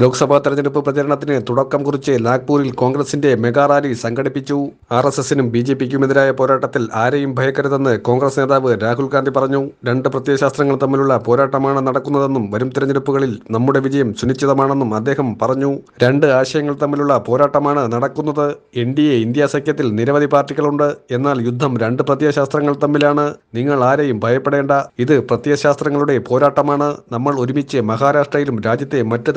ലോക്സഭാ തെരഞ്ഞെടുപ്പ് പ്രചരണത്തിന് തുടക്കം കുറിച്ച് നാഗ്പൂരിൽ കോൺഗ്രസിന്റെ മെഗാ റാലി സംഘടിപ്പിച്ചു. ആർ എസ് എസിനും ബി ജെ പിക്കുമെതിരായ പോരാട്ടത്തിൽ ആരെയും ഭയക്കരുതെന്ന് കോൺഗ്രസ് നേതാവ് രാഹുൽ ഗാന്ധി പറഞ്ഞു. രണ്ട് പ്രത്യയശാസ്ത്രങ്ങൾ തമ്മിലുള്ള പോരാട്ടമാണ് നടക്കുന്നതെന്നും വരും തെരഞ്ഞെടുപ്പുകളിൽ നമ്മുടെ വിജയം സുനിശ്ചിതമാണെന്നും അദ്ദേഹം പറഞ്ഞു. രണ്ട് ആശയങ്ങൾ തമ്മിലുള്ള പോരാട്ടമാണ് നടക്കുന്നത്. എൻ ഡി എ ഇന്ത്യ സഖ്യത്തിൽ നിരവധി പാർട്ടികളുണ്ട്. എന്നാൽ യുദ്ധം രണ്ട് പ്രത്യയശാസ്ത്രങ്ങൾ തമ്മിലാണ്. നിങ്ങൾ ആരെയും ഭയപ്പെടേണ്ട. ഇത് പ്രത്യയശാസ്ത്രങ്ങളുടെ പോരാട്ടമാണ്. നമ്മൾ ഒരുമിച്ച് മഹാരാഷ്ട്രയിലും രാജ്യത്തെ മറ്റ്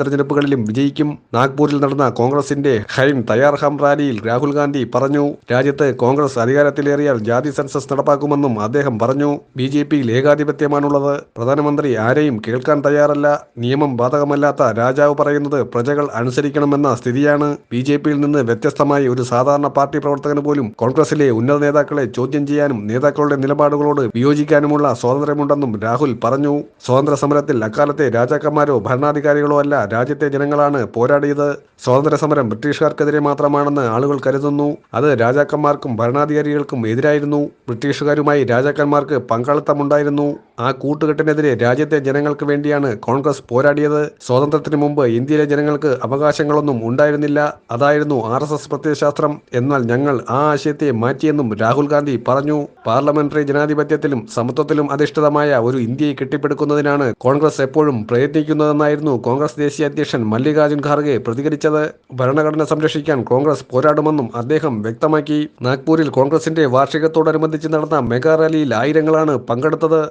തെരഞ്ഞെടുപ്പുകളിലും വിജയിക്കും. നാഗ്പൂരിൽ നടന്ന കോൺഗ്രസിന്റെ ഹൈം തയ്യാർ ഹം റാലിയിൽ രാഹുൽ ഗാന്ധി പറഞ്ഞു. രാജ്യത്ത് കോൺഗ്രസ് അധികാരത്തിലേറിയാൽ ജാതി സെൻസസ് നടപ്പാക്കുമെന്നും അദ്ദേഹം പറഞ്ഞു. ബി ജെ പിയിൽ ഏകാധിപത്യമാണുള്ളത്. പ്രധാനമന്ത്രി ആരെയും കേൾക്കാൻ തയ്യാറല്ല. നിയമം ബാധകമല്ലാത്ത രാജാവ് പറയുന്നത് പ്രജകൾ അനുസരിക്കണമെന്ന സ്ഥിതിയാണ്. ബി ജെ പിയിൽ നിന്ന് വ്യത്യസ്തമായി ഒരു സാധാരണ പാർട്ടി പ്രവർത്തകന് പോലും കോൺഗ്രസിലെ ഉന്നത നേതാക്കളെ ചോദ്യം ചെയ്യാനും നേതാക്കളുടെ നിലപാടുകളോട് വിയോജിക്കാനുമുള്ള സ്വാതന്ത്ര്യമുണ്ടെന്നും രാഹുൽ പറഞ്ഞു. സ്വാതന്ത്ര്യ സമരത്തിൽ അക്കാലത്തെ രാജാക്കന്മാരോ ഭരണാധികാരികളോ അല്ല രാജ്യത്തെ ജനങ്ങളാണ് പോരാടിയത് സ്വാതന്ത്ര്യ സമരം ബ്രിട്ടീഷുകാർക്കെതിരെ മാത്രമാണെന്ന് ആളുകൾ കരുതുന്നു. അത് രാജാക്കന്മാർക്കും ഭരണാധികാരികൾക്കും എതിരായിരുന്നു. ബ്രിട്ടീഷുകാരുമായി രാജാക്കന്മാർക്ക് പങ്കാളിത്തമുണ്ടായിരുന്നു. ആ കൂട്ടുകെട്ടിനെതിരെ രാജ്യത്തെ ജനങ്ങൾക്ക് വേണ്ടിയാണ് കോൺഗ്രസ് പോരാടിയത്. സ്വാതന്ത്ര്യത്തിന് മുമ്പ് ഇന്ത്യയിലെ ജനങ്ങൾക്ക് അവകാശങ്ങളൊന്നും ഉണ്ടായിരുന്നില്ല. അതായിരുന്നു ആർ എസ് എസ് പ്രത്യയശാസ്ത്രം. എന്നാൽ ഞങ്ങൾ ആ ആശയത്തെ മാറ്റിയെന്നും രാഹുൽ ഗാന്ധി പറഞ്ഞു. പാർലമെന്ററി ജനാധിപത്യത്തിലും സമത്വത്തിലും അധിഷ്ഠിതമായ ഒരു ഇന്ത്യയെ കെട്ടിപ്പടുക്കുന്നതിനാണ് കോൺഗ്രസ് എപ്പോഴും പ്രയത്നിക്കുന്നതെന്നായിരുന്നു കോൺഗ്രസ് ദേശീയ അധ്യക്ഷൻ മല്ലികാർജുൻ ഖാർഗെ പ്രതികരിച്ചത്. ഭരണഘടന സംരക്ഷിക്കാൻ കോൺഗ്രസ് പോരാടുമെന്നും അദ്ദേഹം വ്യക്തമാക്കി. നാഗ്പൂരിൽ കോൺഗ്രസിന്റെ വാർഷികത്തോടനുബന്ധിച്ച് നടന്ന മെഗാ റാലിയിൽ ആയിരങ്ങളാണ് പങ്കെടുത്തത്.